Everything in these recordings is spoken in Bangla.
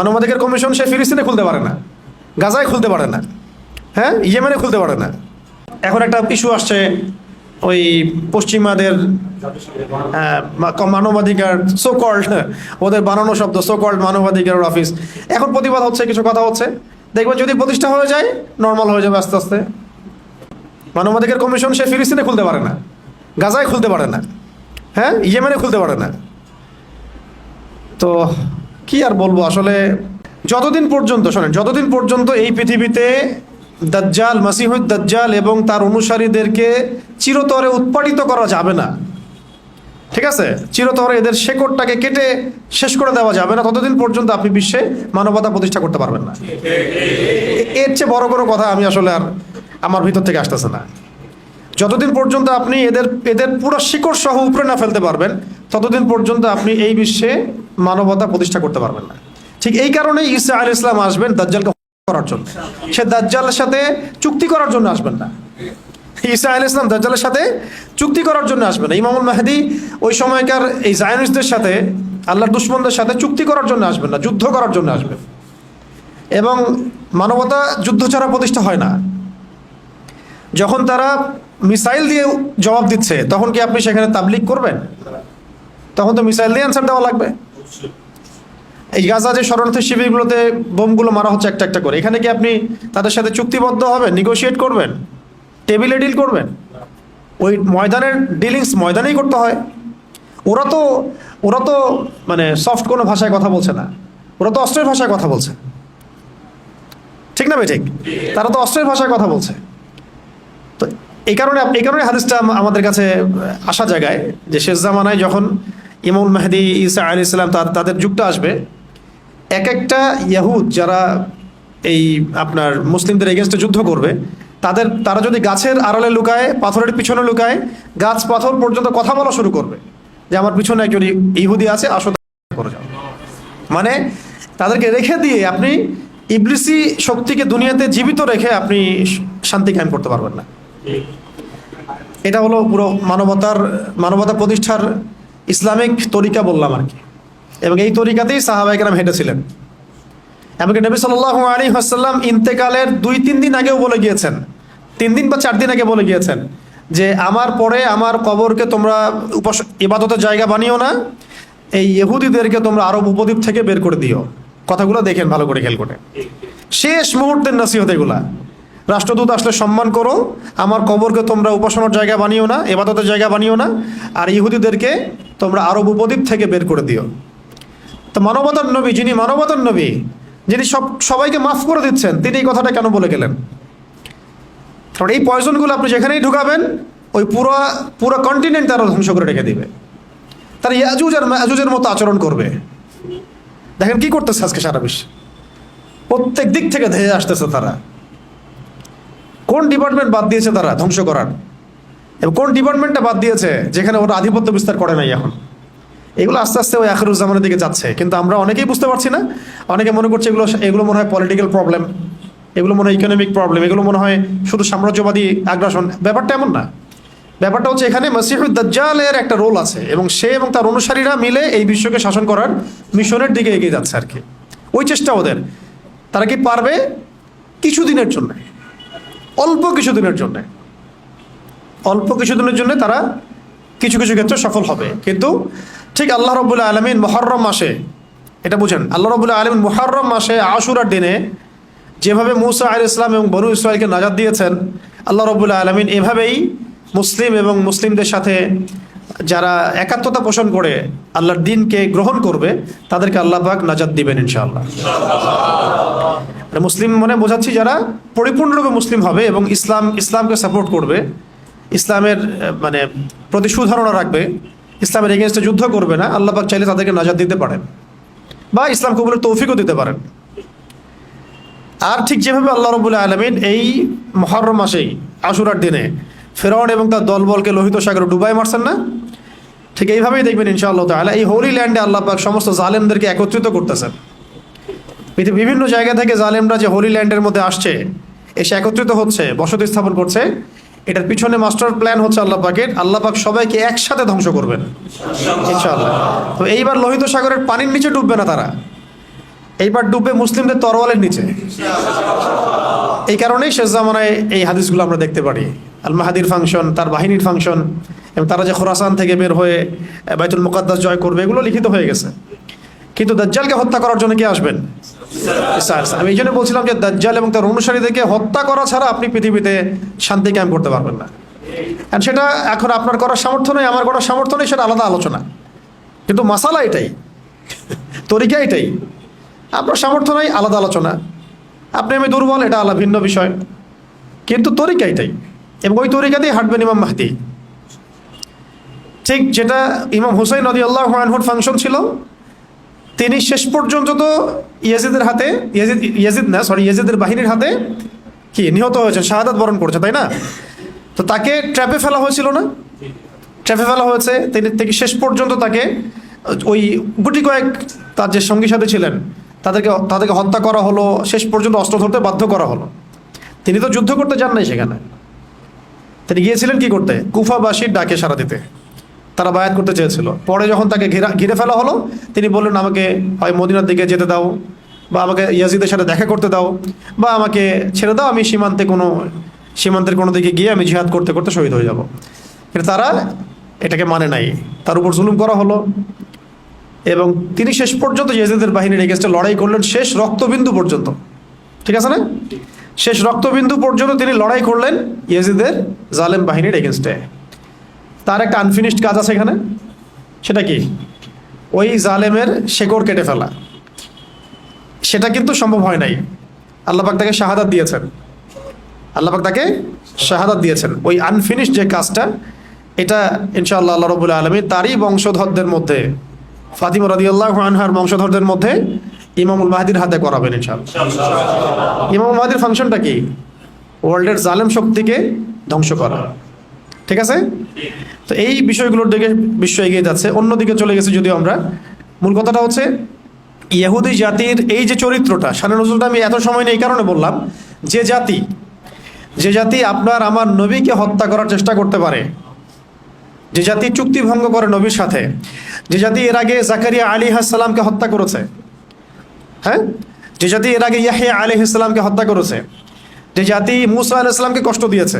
মানবাধিকার কমিশন সে ফিলিস্তিনে খুলতে পারে না, গাজায় খুলতে পারে না হ্যাঁ? ইয়েমেনে খুলতে পারে না। এখন একটা ইস্যু আসছে, ওই পশ্চিমাদের মানবাধিকার সো কল্ড ওদের বানানো শব্দ সো কল্ড মানবাধিকার অফিস এখন প্রতিবাদ হচ্ছে, কিছু কথা হচ্ছে। দেখবেন যদি প্রতিষ্ঠা হয়ে যায় নর্মাল হয়ে যাবে আস্তে আস্তে। মানবাধিকার কমিশন সে ফিলিস্তিনে খুলতে পারে না, গাজায় খুলতে পারে না হ্যাঁ? ইয়েমেনে খুলতে পারে না। তো কি আর বলব? আসলে যতদিন পর্যন্ত, শোনেন, যতদিন পর্যন্ত এই পৃথিবীতে দাজ্জাল, মাসিহুদ দাজ্জাল এবং তার অনুসারীদেরকে চিরতরে উৎপাদিত করা যাবে না, ঠিক আছে? চিরতরে এদের শেকড়টাকে কেটে শেষ করে দেওয়া যাবে না, ততদিন পর্যন্ত আপনি বিশ্বে মানবতা প্রতিষ্ঠা করতে পারবেন না। এর চেয়ে বড় কোনো কথা আমি আসলে আর আমার ভিতর থেকে আসতেছে না। যতদিন পর্যন্ত আপনি এদের এদের পুরো শিকড় সহ উপরে না ফেলতে পারবেন, ততদিন পর্যন্ত আপনি এই বিশ্বে মানবতা প্রতিষ্ঠা করতে পারবেন না। ঠিক এই কারণেই ইসা আল ইসলাম আসবেন দাজ্জালকে করার জন্য। সে দাজ্জালের সাথে চুক্তি করার জন্য আসবেন না। ঈসা আল ইসলাম দাজ্জালের সাথে চুক্তি করার জন্য আসবে না। ইমামুল মাহাদি ওই সময়কার এই জায়নিস্টদের সাথে, আল্লাহর দুশ্মনদের সাথে চুক্তি করার জন্য আসবেন না, যুদ্ধ করার জন্য আসবেন। এবং মানবতা যুদ্ধ ছাড়া প্রতিষ্ঠা হয় না। যখন তারা মিসাইল দিয়ে জবাব দিচ্ছে, তখন কি আপনি সেখানে তাবলিক করবেন? তখন তো মিসাইল দিয়ে অ্যান্সার দেওয়া লাগবে। এই গাজা যে শরণার্থী শিবিরগুলোতে বোমগুলো মারা হচ্ছে একটা একটা করে, এখানে কি আপনি তাদের সাথে চুক্তিবদ্ধ হবেন নিগোশিয়েট করবেন? টেবিলে ডিল করবেন? ওই ময়দানের ডিলিংস ময়দানেই করতে হয়। ওরা তো ওরা তো মানে সফট কোনো ভাষায় কথা বলছে না। ওরা তো অস্ত্রের ভাষায় কথা বলছে। ঠিক না ভাই, ঠিক? তারা তো অস্ত্রের ভাষায় কথা বলছে। এই কারণে এই কারণে হাদিসটা আমাদের কাছে আসা জায়গায় যে শেষ জামানায় যখন ইমামুল মেহেদি ইসা আলী ইসলাম তাদের যুগটা আসবে, এক একটা ইয়াহুদ যারা এই আপনার মুসলিমদের এগেনস্টে যুদ্ধ করবে, তাদের, তারা যদি গাছের আড়ালে লুকায়, পাথরের পিছনে লুকায়, গাছ পাথর পর্যন্ত কথা বলা শুরু করবে যে আমার পিছনে একজন ইহুদি আছে, আসো করে যাও। মানে তাদেরকে রেখে দিয়ে আপনি ইবলিসি শক্তিকে দুনিয়াতে জীবিত রেখে আপনি শান্তি কায়েম করতে পারবেন না। এটা হলো পুরো মানবতার, মানবতা প্রতিষ্ঠার ইসলামিক তরিকা বললাম আর কি। এবং এই তরিকাতেই সাহাবাইকেরাম হেঁটেছিলেন। এমনকি নবী সাল্লাহ আলী হাসাল্লাম ইন্তেকালের দুই, তিন দিন আগেও বলে গিয়েছেন। তিন দিন বা চার দিন আগে বলে গিয়েছেন যে, আমার পরে আমার কবরকে তোমরা উপাস, ইবাদতের জায়গা বানিও না। এই ইহুদিদেরকে তোমরা আরব উপদ্বীপ থেকে বের করে দিও। কথাগুলো দেখেন ভালো করে খেয়াল করে। শেষ মুহূর্তের নসিহত এগুলা। রাষ্ট্রদূত আসলে সম্মান করো, আমার কবরকে তোমরা উপাসনার জায়গা বানিও না, এবাদতের জায়গা বানিও না, আর ইহুদিদেরকে তোমরা আরব উপদ্বীপ থেকে বের করে দিও। তো মানবতার নবী, যিনি মানবতার নবী, যিনি সব, সবাইকে মাফ করে দিচ্ছেন, তিনি এই কথাটা কেন বলে গেলেন? কারণ এই পয়জনগুলো আপনি যেখানেই ঢুকাবেন, ওই পুরো পুরো কন্টিনেন্ট তারা ধ্বংস করে রেখে দিবে। তারা ইয়াজুজ আর মাজুজের মতো আচরণ করবে। দেখেন কি করতেছে আজকে সারা বিশ্বে? প্রত্যেক দিক থেকে ধেয়ে আসতেছে তারা। কোন ডিপার্টমেন্ট বাদ দিয়েছে তারা? ধ্বংস করার। এবং কোন ডিপার্টমেন্টটা বাদ দিয়েছে? যেখানে ওরা আধিপত্য বিস্তার করে নাই এখন। এগুলো আস্তে আস্তে ওই আখরুজ্জামানের দিকে যাচ্ছে। কিন্তু আমরা অনেকেই বুঝতে পারছি না। অনেকে মনে করছে এগুলো এগুলো মনে হয় পলিটিক্যাল প্রবলেম এগুলো মনে হয় ইকোনমিক প্রবলেম এগুলো মনে হয় শুধু সাম্রাজ্যবাদী আগ্রাসন। ব্যাপারটা এমন না। ব্যাপারটা হচ্ছে এখানে মাসিহুদ দাজ্জালের একটা রোল আছে এবং সে এবং তার অনুসারীরা মিলে এই বিশ্বকে শাসন করার মিশনের দিকে এগিয়ে যাচ্ছে আর কি। ওই চেষ্টা ওদের। তারা কি পারবে? কিছুদিনের জন্য। অল্প কিছুদিনের জন্য। অল্প কিছুদিনের জন্য তারা কিছু কিছু ক্ষেত্রে সফল হবে। কিন্তু ঠিক আল্লাহ রবুল্লা আলমিন মহরম মাসে, এটা বুঝেন, আল্লাহ রবুল্লা আলমিন মহরম মাসে আশুরার দিনে যেভাবে মুসা আল ইসলাম এবং বনু ইসরায়েলকে নাজাদ দিয়েছেন, আল্লাহ রবুল্লা আলমিন এভাবেই মুসলিম এবং মুসলিমদের সাথে যারা একাত্মতা পোষণ করে আল্লাহর দিনকে গ্রহণ করবে, তাদেরকে আল্লাহ পাক নাজাদ দিবেন ইনশাআল্লাহ। মুসলিম মানে বোঝাচ্ছি যারা পরিপূর্ণরূপে মুসলিম হবে এবং ইসলাম, ইসলামকে সাপোর্ট করবে, ইসলামের মানে প্রতি সুধারণা রাখবে, ইসলামের এগেনস্টে যুদ্ধ করবে না, আল্লাহ পাক চাইলে তাদেরকে নাজাদ দিতে পারেন বা ইসলাম কবুলের তৌফিকও দিতে পারেন। আর ঠিক যেভাবে আল্লাহ রবুল্লাহ আলমিন এই মহরম মাসেই আশুরার দিনে ফেরাউন এবং তার দলবলকে লোহিত সাগরে ডুবাই মারছেন না, ঠিক এইভাবেই দেখবেন ইনশাআল্লাহ তাহলে এই হোলি ল্যান্ডে আল্লাহ পাক সমস্ত জালেমদেরকে একত্রিত করতেছেন। পৃথিবীর বিভিন্ন জায়গা থেকে জালেমরা যে হোলি ল্যান্ডের মধ্যে আসছে, এসে একত্রিত হচ্ছে, বসতি স্থাপন করছে, এটার পিছনে মাস্টার প্ল্যান হচ্ছে আল্লাহ পাকের। আল্লাহ পাক সবাইকে একসাথে ধ্বংস করবেন। ইনশাআল্লাহ। তো এইবার লোহিত সাগরের পানির নিচে ডুববে না তারা। এইবার ডুববে মুসলিমদের তরওয়ালের নিচে। এই কারণেই শেষ জামানায় এই হাদিসগুলো আমরা দেখতে পারি। আল মাহাদির ফাংশন, তার বাহিনীর ফাংশন, এবং তারা যে খোরাসান থেকে বের হয়ে বাইতুল মুকাদ্দাস জয় করবে, এগুলো লিখিত হয়ে গেছে। কিন্তু দাজ্জালকে হত্যা করার জন্য কে আসবেন। আমি এই জন্য বলছিলাম যে দাজ্জাল এবং তার অনুসারীদেরকে হত্যা করা ছাড়া আপনি পৃথিবীতে শান্তি কায়েম করতে পারবেন না। আর সেটা এখন আপনার করার সামর্থ্য নেই, আমার করার সামর্থ্য নেই, সেটা আলাদা আলোচনা। কিন্তু মাসালা এটাই, তরিকা এটাই। আপনার সামর্থ্য নেই, আলাদা আলোচনা। আপনি আমি দুর্বল, এটা আলাদা, ভিন্ন বিষয়। কিন্তু তরিকা এটাই, এবং ওই তরিকা দিয়ে হাঁটবেন ইমাম মাহদি। ঠিক যেটা ইমাম হুসাইন নদী আল্লাহ ফাংশন ছিল তিনি শেষ পর্যন্ত তো ইয়াজিদের হাতে, ইয়াজিদ ইয়াজিদ না সরি ইয়াজিদের বাহিনীর হাতে কি নিহত হয়েছেন, শাহাদাত বরণ করেছে, তাই না? তো তাকে ট্র্যাপে ফেলা হয়েছিল না? ট্র্যাপে ফেলা হয়েছে, তিনি থেকে শেষ পর্যন্ত তাকে, ওই গুটি কয়েক তার যে সঙ্গী সাথে ছিলেন, তাদেরকে তাদেরকে হত্যা করা হলো, শেষ পর্যন্ত অস্ত্র ধরতে বাধ্য করা হলো। তিনি তো যুদ্ধ করতে যান নাই সেখানে। তিনি গিয়েছিলেন কি করতে? কুফাবাসীর ডাকে সারা দিতে। তারা বায়াত করতে চেয়েছিল। পরে যখন তাকে ঘেরা ঘিরে ফেলা হলো তিনি বললেন আমাকে হয় মদিনার দিকে যেতে দাও বা আমাকে ইয়াজিদের সাথে দেখা করতে দাও বা আমাকে ছেড়ে দাও আমি সীমান্তে কোনো সীমান্তের কোনো দিকে গিয়ে আমি জিহাদ করতে করতে শহীদ হয়ে যাব। কিন্তু তারা এটাকে মানে নাই। তার উপর জুলুম করা হলো এবং তিনি শেষ পর্যন্ত ইয়াজিদের বাহিনীর এগেস্টে লড়াই করলেন শেষ রক্তবিন্দু পর্যন্ত। ঠিক আছে না? শেষ রক্তবিন্দু পর্যন্ত তিনি লড়াই করলেন ইয়াজিদের জালেম বাহিনীর এগেনস্টে তার একটা আনফিনিশড কাজ আছে এখানে। সেটা কি? ওই জালেমের শেকড় কেটে ফেলা। সেটা কিন্তু সম্ভব হয় নাই। আল্লাপাক তাকে শাহাদাত দিয়েছেন। আল্লাপাক তাকে শাহাদাত দিয়েছেন। ওই আনফিনিশড যে কাজটা, এটা ইনশাআল্লাহ আল্লাহ রবুল্লা আলমী তারই বংশধরদের মধ্যে, ফাতিমা রাদিয়াল্লাহু আনহার বংশধরদের মধ্যে ইমামুল মাহাদির হাতে করাবেন ইনশাআল্লাহ। ইমামুল মাহাদির ফাংশনটা কি? ওয়ার্ল্ডের জালেম শক্তিকে ধ্বংস করা। ঠিক আছে? তো এই বিষয়গুলোর দিকে বিশ্ব এগিয়ে যাচ্ছে। অন্যদিকে চলে গেছে যদিও আমরা। মূল কথাটা হচ্ছে, ইহুদি জাতির এই যে চরিত্রটা, সানে নজরুলটা আমি এত সময় নেই এই কারণে বললাম, যে জাতি যে জাতি আপনার আমার নবীকে হত্যা করার চেষ্টা করতে পারে, যে জাতি চুক্তি ভঙ্গ করে নবীর সাথে, যে জাতি এর আগে জাকারিয়া আলী হাসালামকে হত্যা করেছে হ্যাঁ? যে জাতি এর আগে ইয়াহিয়া আলী ইসলামকে হত্যা করেছে যে জাতি মুসা আল ইসলামকে কষ্ট দিয়েছে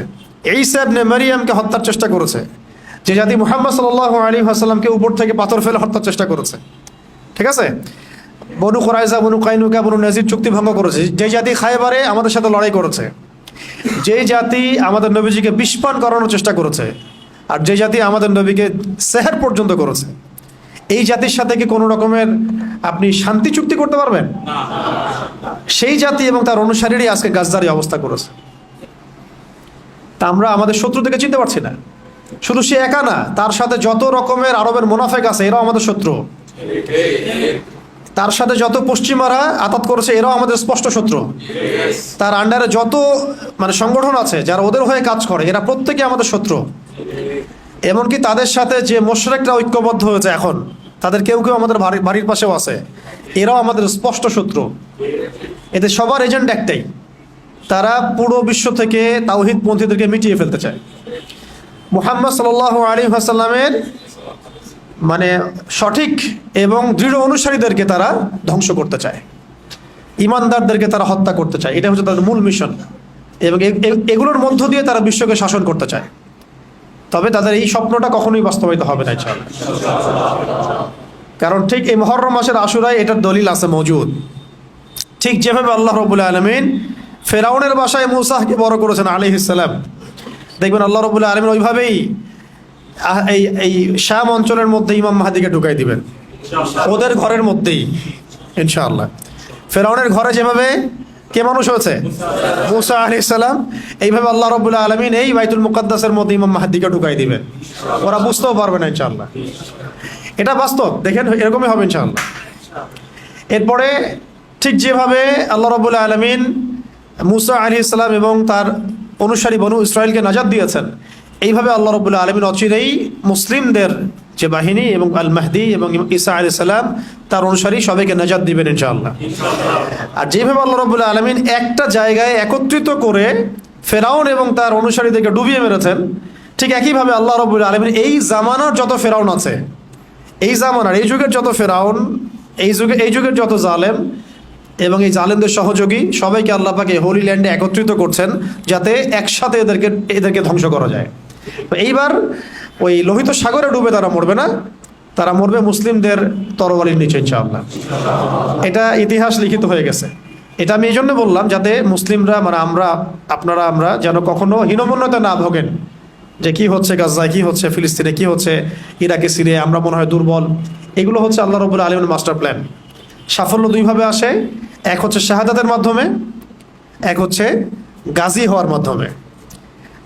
এই সাহেবনে মারিয়ামকে হত্যার চেষ্টা করেছে, যে জাতি মুহাম্মদ সাল আলী আসাল্লামকে উপর থেকে পাথর ফেলে হত্যার চেষ্টা করেছে। ঠিক আছে? বনু খোরাইজা বনু কাইনুকা, বনু নাজির চুক্তি ভঙ্গ করেছে। যে জাতি খাইবারে আমাদের সাথে লড়াই করেছে, যে জাতি আমাদের নবীজিকে বিস্পান করানোর চেষ্টা করেছে, আর যে জাতি আমাদের নবীকে সেহের পর্যন্ত করেছে, এই জাতির সাথে কি কোনো রকমের আপনি শান্তি চুক্তি করতে পারবেন? সেই জাতি এবং তার অনুসারীরই আজকে গাছদারি অবস্থা করেছে। তা আমরা আমাদের শত্রু থেকে চিনতে পারছি না। শুধু সে একা না তার সাথে যত রকমের আরবের মোনাফেক আছে এরাও আমাদের শত্রু। তার সাথে যত পশ্চিমারা আতাত করেছে এরাও আমাদের স্পষ্ট শত্রু। তার আন্ডারে যত মানে সংগঠন আছে যারা ওদের হয়ে কাজ করে এরা প্রত্যেকে আমাদের শত্রু। এমনকি তাদের সাথে যে মোশরেকরা ঐক্যবদ্ধ হয়েছে এখন তাদের কেউ কেউ আমাদের বাড়ির পাশেও আছে। এরাও আমাদের স্পষ্ট শত্রু। এদের সবার এজেন্ট একটাই। তারা পুরো বিশ্ব থেকে তাওহিদ পন্থীদেরকে মিটিয়ে ফেলতে চায়। মুহাম্মদ সাল আলী হাসাল্লামের মানে সঠিক এবং দৃঢ় অনুসারীদেরকে তারা ধ্বংস করতে চায়। ইমানদারদেরকে তারা হত্যা করতে চায়। এটা হচ্ছে তাদের মূল মিশন এবং এগুলোর মধ্য দিয়ে তারা বিশ্বকে শাসন করতে চায়। তবে তাদের এই স্বপ্নটা কখনোই বাস্তবায়িত হবে না, ইনশাআল্লাহ। কারণ ঠিক এই মহরম মাসের আশুরায় এটার দলিল আছে, মজুদ। ঠিক যেভাবে আল্লাহ রবুল্লা আলমিন ফেরাউনের বাসায় মুসাহকে বড় করেছেন আলী ইসালাম দেখবেন আল্লাহ রবুল্লা আলমিন ওইভাবেই এই এই শ্যাম অঞ্চলের মধ্যে ইমাম মাহাদিকে ঢুকাই দিবেন। ওদের ঘরের মধ্যেই, ইনশাআল্লাহ। ফেরাউনের ঘরে যেভাবে কে মানুষ হয়েছে? মুসা আলি এইভাবে আল্লাহ রবুল্লা আলমিন এই বাইতুল মুকাদ্দাসের মধ্যে ইমাম মাহাদিকে ঢুকাই দিবেন ওরা বুঝতেও পারবে না ইনশাআল্লাহ। এটা বাস্তব, দেখেন এরকমই হবে ইনশাআল্লাহ। এরপরে ঠিক যেভাবে আল্লাহ রবুল্লা আলমিন মুসা আলি ইসলাম এবং তার অনুসারী বনু ইসরায়েলকে নাজাদ দিয়েছেন, এইভাবে আল্লাহ রবুল্লা আলমিন অচিরেই মুসলিমদের যে বাহিনী এবং আল মাহদি এবং ইসা আলি সাল্লাম তার অনুসারী সবাইকে নাজাদ দিবেন ইনশাআল্লাহ। আর যেভাবে আল্লাহ রবুল্লা আলমিন একটা জায়গায় একত্রিত করে ফেরাউন এবং তার অনুসারীদেরকে ডুবিয়ে মেরেছেন ঠিক একইভাবে আল্লাহ রবুল্লা আলমিন এই জামানার যত ফেরাউন আছে এই জামানার এই যুগের যত ফেরাউন এই যুগে এই যুগের যত জালেম এবং এই জালেমদের সহযোগী সবাইকে আল্লাহ পাকে হোলি ল্যান্ডে একত্রিত করছেন যাতে একসাথে এদেরকে এদেরকে ধ্বংস করা যায়। তো এইবার ওই লোহিত সাগরে ডুবে তারা মরবে না, তারা মরবে মুসলিমদের তরবারির নিচে, ইনশাআল্লাহ। এটা ইতিহাস লিখিত হয়ে গেছে। এটা আমি এই জন্য বললাম যাতে মুসলিমরা মানে আমরা, আপনারা, আমরা যেন কখনো হীনমন্যতা না ভোগেন যে কি হচ্ছে গাজায়, কি হচ্ছে ফিলিস্তিনে, কি হচ্ছে ইরাকে সিরিয়ে আমরা মনে হয় দুর্বল। এগুলো হচ্ছে আল্লাহ রবুল আলমের মাস্টার প্ল্যান। সাফল্য দুইভাবে আসে। এক হচ্ছে শাহাদাতের মাধ্যমে, এক হচ্ছে গাজী হওয়ার মাধ্যমে।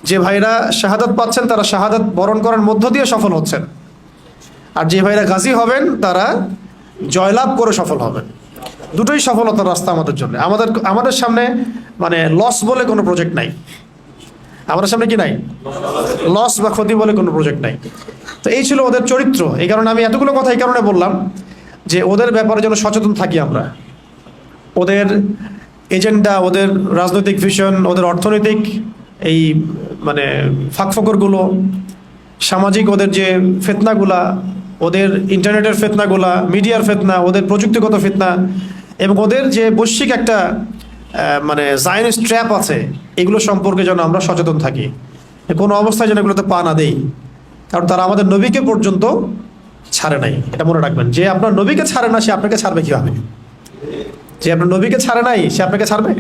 যে ভাইরা শাহাদাত পাচ্ছেন, তারা শাহাদাত বরণ করার মধ্য দিয়ে সফল হচ্ছেন। আর যে ভাইরা গাজী হবেন, তারা জয়লাভ করে সফল হবেন। দুটোই সফলতার রাস্তা আমাদের জন্য। আমাদের আমাদের সামনে মানে লস বলে কোনো প্রজেক্ট নাই। আমাদের সামনে কি নাই? লস বা ক্ষতি বলে কোনো প্রজেক্ট নাই। তো এই ছিল ওদের চরিত্র। এই কারণে আমি এতগুলো কথা এই কারণে বললাম যে ওদের ব্যাপারে যেন সচেতন থাকি আমরা। ওদের এজেন্ডা, ওদের রাজনৈতিক ভিশন ওদের অর্থনৈতিক এই মানে ফাঁকফোকরগুলো, সামাজিক ওদের যে ফেতনাগুলা, ওদের ইন্টারনেটের ফেতনাগুলা, মিডিয়ার ফেতনা, ওদের প্রযুক্তিগত ফেতনা, এবং ওদের যে বৈশ্বিক একটা মানে জায়নিস ট্র্যাপ আছে, এগুলো সম্পর্কে যেন আমরা সচেতন থাকি। কোনো অবস্থায় যেন এগুলোতে পা না দেই, কারণ তারা আমাদের নবীকে পর্যন্ত ছাড়ে নাই। এটা মনে রাখবেন, যে আপনার নবীকে ছাড়ে না, সে আপনাকে ছাড়বে কীভাবে? যে আপনার নবীকে ছাড়ে নাই, সে আপনাকে ছাড়বে?